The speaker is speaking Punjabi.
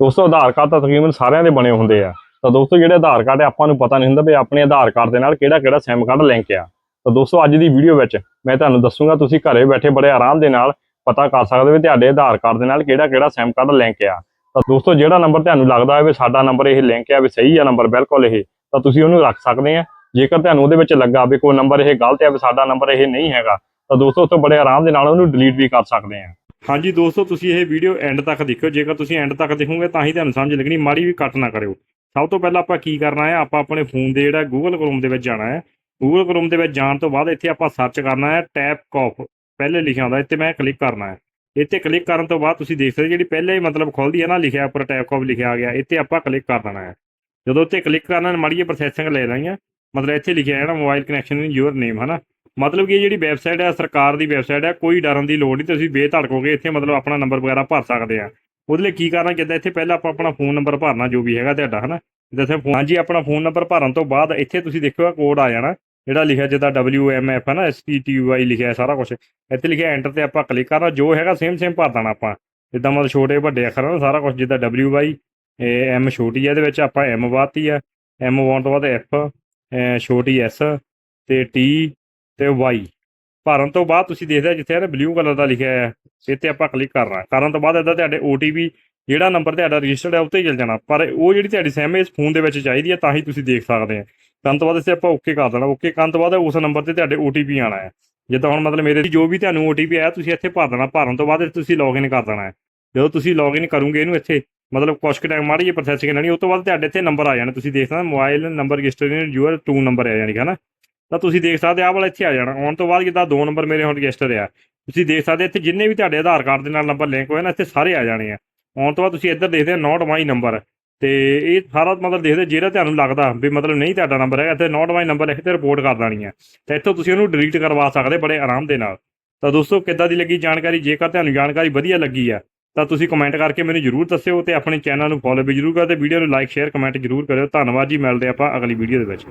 ਦੋਸਤੋ, ਆਧਾਰ ਕਾਰਡ ਤਾਂ ਤਕਰੀਬਨ ਸਾਰਿਆਂ ਦੇ ਬਣੇ ਹੁੰਦੇ ਆ। ਤਾਂ ਦੋਸਤੋ, ਜਿਹੜੇ ਆਧਾਰ ਕਾਰਡ ਆ, ਆਪਾਂ ਨੂੰ ਪਤਾ ਨਹੀਂ ਹੁੰਦਾ ਵੀ ਆਪਣੇ ਆਧਾਰ ਕਾਰਡ ਦੇ ਨਾਲ ਕਿਹੜਾ ਕਿਹੜਾ ਸਿਮ ਕਾਰਡ ਲਿੰਕ ਆ। ਤਾਂ ਦੋਸਤੋ, ਅੱਜ ਦੀ ਵੀਡੀਓ ਵਿੱਚ ਮੈਂ ਤੁਹਾਨੂੰ ਦੱਸੂਗਾ, ਤੁਸੀਂ ਘਰੇ ਬੈਠੇ ਬੜੇ ਆਰਾਮ ਦੇ ਨਾਲ ਪਤਾ ਕਰ ਸਕਦੇ ਹੋ ਵੀ ਤੁਹਾਡੇ ਆਧਾਰ ਕਾਰਡ ਦੇ ਨਾਲ ਕਿਹੜਾ ਕਿਹੜਾ ਸਿਮ ਕਾਰਡ ਲਿੰਕ ਆ। ਤਾਂ ਦੋਸਤੋ, ਜਿਹੜਾ ਨੰਬਰ ਤੁਹਾਨੂੰ ਲੱਗਦਾ ਹੈ ਵੀ ਸਾਡਾ ਨੰਬਰ ਇਹ ਲਿੰਕ ਆ, ਵੀ ਸਹੀ ਆ ਨੰਬਰ ਬਿਲਕੁਲ ਇਹ, ਤਾਂ ਤੁਸੀਂ ਉਹਨੂੰ ਰੱਖ ਸਕਦੇ ਆ। ਜੇਕਰ ਤੁਹਾਨੂੰ ਉਹਦੇ ਵਿੱਚ ਲੱਗਾ ਵੀ ਕੋਈ ਨੰਬਰ ਇਹ ਗਲਤ ਆ, ਵੀ ਸਾਡਾ ਨੰਬਰ ਇਹ ਨਹੀਂ ਹੈਗਾ, ਤਾਂ ਦੋਸਤੋ, ਉੱਥੇ ਬੜੇ ਆਰਾਮ ਦੇ ਨਾਲ ਉਹਨੂੰ ਡਿਲੀਟ ਵੀ ਕਰ ਸਕਦੇ ਆ। ਹਾਂਜੀ ਦੋਸਤੋ, ਤੁਸੀਂ ਇਹ ਵੀਡੀਓ ਐਂਡ ਤੱਕ ਦੇਖਿਓ। ਜੇਕਰ ਤੁਸੀਂ ਐਂਡ ਤੱਕ ਦੇਖੋਗੇ, ਤਾਂ ਹੀ ਤੁਹਾਨੂੰ ਸਮਝ ਲੱਗਣੀ, ਮਾੜੀ ਵੀ ਕੱਟ ਨਾ ਕਰਿਓ। ਸਭ ਤੋਂ ਪਹਿਲਾਂ ਆਪਾਂ ਕੀ ਕਰਨਾ ਹੈ, ਆਪਾਂ ਆਪਣੇ ਫੋਨ ਦੇ ਜਿਹੜਾ Google Chrome ਦੇ ਵਿੱਚ ਜਾਣਾ ਹੈ। Google Chrome ਦੇ ਵਿੱਚ ਜਾਣ ਤੋਂ ਬਾਅਦ ਇੱਥੇ ਆਪਾਂ ਸਰਚ ਕਰਨਾ ਹੈ ਟੈਪ ਕੌਫ ਪਹਿਲੇ ਲਿਖਿਆ ਹੁੰਦਾ, ਇੱਥੇ ਮੈਂ ਕਲਿੱਕ ਕਰਨਾ ਹੈ। ਇੱਥੇ ਕਲਿੱਕ ਕਰਨ ਤੋਂ ਬਾਅਦ ਤੁਸੀਂ ਦੇਖ ਸਕਦੇ ਜਿਹੜੀ ਪਹਿਲੇ ਹੀ ਮਤਲਬ ਖੁੱਲਦੀ ਹੈ ਨਾ, ਲਿਖਿਆ ਉੱਪਰ ਟੈਪ ਕੌਫ ਲਿਖਿਆ ਗਿਆ, ਇੱਥੇ ਆਪਾਂ ਕਲਿੱਕ ਕਰ ਦੇਣਾ ਹੈ। ਜਦੋਂ ਉੱਤੇ ਕਲਿੱਕ ਕਰਨਾ ਮਾੜੀ ਪ੍ਰੋਸੈਸਿੰਗ ਲੈ ਲੈਣੀਆਂ ਮਤਲਬ ਇੱਥੇ ਲਿਖਿਆ ਹੈ ਨਾ mobile connection in your name ਹਨਾ? ਮਤਲਬ ਕਿ ਇਹ ਜਿਹੜੀ ਵੈਬਸਾਈਟ ਹੈ ਸਰਕਾਰ ਦੀ ਵੈਬਸਾਈਟ ਹੈ ਕੋਈ ਡਰਨ ਦੀ ਲੋੜ ਨਹੀਂ ਤੁਸੀਂ ਬੇਧੜਕ ਹੋ ਕੇ ਇੱਥੇ ਮਤਲਬ ਆਪਣਾ ਨੰਬਰ ਵਗੈਰਾ ਭਰ ਸਕਦੇ ਆ। ਉਹਦੇ ਲਈ ਕੀ ਕਰਨਾ, ਜਿੱਦਾਂ ਇੱਥੇ ਪਹਿਲਾਂ ਆਪਾਂ ਆਪਣਾ ਫੋਨ ਨੰਬਰ ਭਰਨਾ, ਜੋ ਵੀ ਹੈਗਾ ਤੁਹਾਡਾ, ਹਨਾ? ਜਿੱਥੇ ਫੋਨ ਹਾਂਜੀ, ਆਪਣਾ ਫੋਨ ਨੰਬਰ ਭਰਨ ਤੋਂ ਬਾਅਦ ਇੱਥੇ ਤੁਸੀਂ ਦੇਖਿਓ ਕੋਡ ਆ ਜਾਣਾ, ਜਿਹੜਾ ਲਿਖਿਆ ਜਿੱਦਾਂ WMF ਹੈ ਨਾ STTUI ਲਿਖਿਆ ਸਾਰਾ ਕੁਝ ਇੱਥੇ ਲਿਖਿਆ ਐਂਟਰ ਤੇ ਆਪਾਂ ਕਲਿੱਕ ਕਰਨਾ, ਜੋ ਹੈਗਾ ਸੇਮ ਸੇਮ ਭਰ ਦੇਣਾ ਆਪਾਂ। ਜਿੱਦਾਂ ਮਤਲਬ ਛੋਟੇ, ਵੱਡੇ ਅੱਖਰਾਂ ਨਾਲ ਸਾਰਾ ਕੁਝ ਜਿੱਦਾਂ WY ਇਹ M ਛੋਟੀ ਹੈ ਇਹਦੇ ਵਿੱਚ ਆਪਾਂ M ਵਾਤੀ ਆ। M ਵਾਉਣ ਤੋਂ ਬਾਅਦ F ਛੋਟੀ S, ਤੇ T ਤੇ Y ਭਰਨ ਤੋਂ ਬਾਅਦ ਤੁਸੀਂ ਦੇਖਦੇ ਹੋ ਜਿੱਥੇ ਇਹਨੇ ਬਲੂ ਕਲਰ ਦਾ ਲਿਖਿਆ ਹੈ, ਇੱਥੇ ਆਪਾਂ ਕਲਿੱਕ ਕਰਨਾ ਕਰਨ ਤੋਂ ਬਾਅਦ ਇਹਦਾ ਤੁਹਾਡੇ OTP ਜਿਹੜਾ ਨੰਬਰ ਤੁਹਾਡਾ ਰਜਿਸਟਰਡ ਹੈ ਉੱਤੇ ਹੀ ਚਲ ਜਾਣਾ। ਪਰ ਉਹ ਜਿਹੜੀ ਤੁਹਾਡੀ ਸਿਮ ਇਸ ਫੋਨ ਦੇ ਵਿੱਚ ਚਾਹੀਦੀ ਹੈ, ਤਾਂ ਹੀ ਤੁਸੀਂ ਦੇਖ ਸਕਦੇ ਆ। ਕਰਨ ਤੋਂ ਬਾਅਦ ਇਸੇ ਆਪਾਂ ਓਕੇ ਕਰ ਦੇਣਾ। ਓਕੇ ਕਰਨ ਤੋਂ ਬਾਅਦ ਉਸ ਨੰਬਰ ਤੇ ਤੁਹਾਡੇ OTP ਆਣਾ ਹੈ। ਜਿੱਦਾਂ ਹੁਣ ਮਤਲਬ ਮੇਰੇ ਜੋ ਵੀ ਤੁਹਾਨੂੰ OTP ਆਇਆ, ਤੁਸੀਂ ਇੱਥੇ ਭਰ ਦੇਣਾ। ਭਰਨ ਤੋਂ ਬਾਅਦ ਤੁਸੀਂ ਲੌਗਇਨ ਕਰ ਦੇਣਾ ਹੈ। ਜਦੋਂ ਤੁਸੀਂ ਲੌਗਇਨ ਕਰੋਗੇ ਇਹਨੂੰ ਇੱਥੇ, ਮਤਲਬ ਕੁਛ ਕੁ ਟਾਈਮ ਮਾੜੀ ਜਿਹੀ ਪ੍ਰੋਸੈਸਿੰਗ ਲੈਣੀ, ਉਸ ਤੋਂ ਬਾਅਦ ਤੁਹਾਡੇ ਇੱਥੇ ਨੰਬਰ ਆ ਜਾਣਾ। ਤੁਸੀਂ ਦੇਖਣਾ ਸਕਦੇ mobile number register in your 2 number ਆ ਜਾਣੀ, ਹੈ ਨਾ? ਤਾਂ ਤੁਸੀਂ ਦੇਖ ਸਕਦੇ ਆਹ ਵਾਲਾ ਇੱਥੇ ਆ ਜਾਣਾ। ਆਉਣ ਤੋਂ ਬਾਅਦ ਜਿੱਦਾਂ ਦੋ ਨੰਬਰ ਮੇਰੇ ਹੁਣ ਰਜਿਸਟਰ ਆ। ਤੁਸੀਂ ਦੇਖ ਸਕਦੇ ਇੱਥੇ ਜਿੰਨੇ ਵੀ ਤੁਹਾਡੇ ਆਧਾਰ ਕਾਰਡ ਦੇ ਨਾਲ ਨੰਬਰ ਲਿੰਕ ਹੋਏ ਨਾ, ਇੱਥੇ ਸਾਰੇ ਆ ਜਾਣੇ ਆ। ਆਉਣ ਤੋਂ ਬਾਅਦ ਤੁਸੀਂ ਇੱਧਰ ਦੇਖਦੇ ਹੋ ਨੋਟ ਮਾਈ ਨੰਬਰ ਤੇ ਇਹ ਸਾਰਾ ਮਤਲਬ ਦੇਖਦੇ ਜਿਹੜਾ ਤੁਹਾਨੂੰ ਲੱਗਦਾ ਵੀ ਮਤਲਬ ਨਹੀਂ ਤੁਹਾਡਾ ਨੰਬਰ ਹੈਗਾ, ਇੱਥੇ ਨੋਟ ਮਾਈ ਨੰਬਰ ਲਿਖ ਤੇ ਰਿਪੋਰਟ ਕਰ ਦੇਣੀ ਹੈ ਤਾਂ ਇੱਥੋਂ ਤੁਸੀਂ ਉਹਨੂੰ ਡਿਲੀਟ ਕਰਵਾ ਸਕਦੇ ਬੜੇ ਆਰਾਮ ਦੇ ਨਾਲ। ਤਾਂ ਦੋਸਤੋ, ਕਿੱਦਾਂ ਦੀ ਲੱਗੀ ਜਾਣਕਾਰੀ? ਜੇਕਰ ਤੁਹਾਨੂੰ ਜਾਣਕਾਰੀ ਵਧੀਆ ਲੱਗੀ ਆ, ਤਾਂ ਤੁਸੀਂ ਕਮੈਂਟ ਕਰਕੇ ਮੈਨੂੰ ਜਰੂਰ ਦੱਸਿਓ ਤੇ ਆਪਣੇ ਚੈਨਲ ਨੂੰ ਫੋਲੋ ਵੀ ਜਰੂਰ ਕਰੋ ਤੇ ਵੀਡੀਓ ਨੂੰ ਲਾਈਕ ਸ਼ੇਅਰ ਕਮੈਂਟ ਜਰੂਰ ਕਰਿਓ। ਧੰਨਵਾਦ ਜੀ, ਮਿਲਦੇ ਆਪਾਂ ਅਗਲੀ ਵੀਡੀਓ ਦੇ ਵਿੱਚ।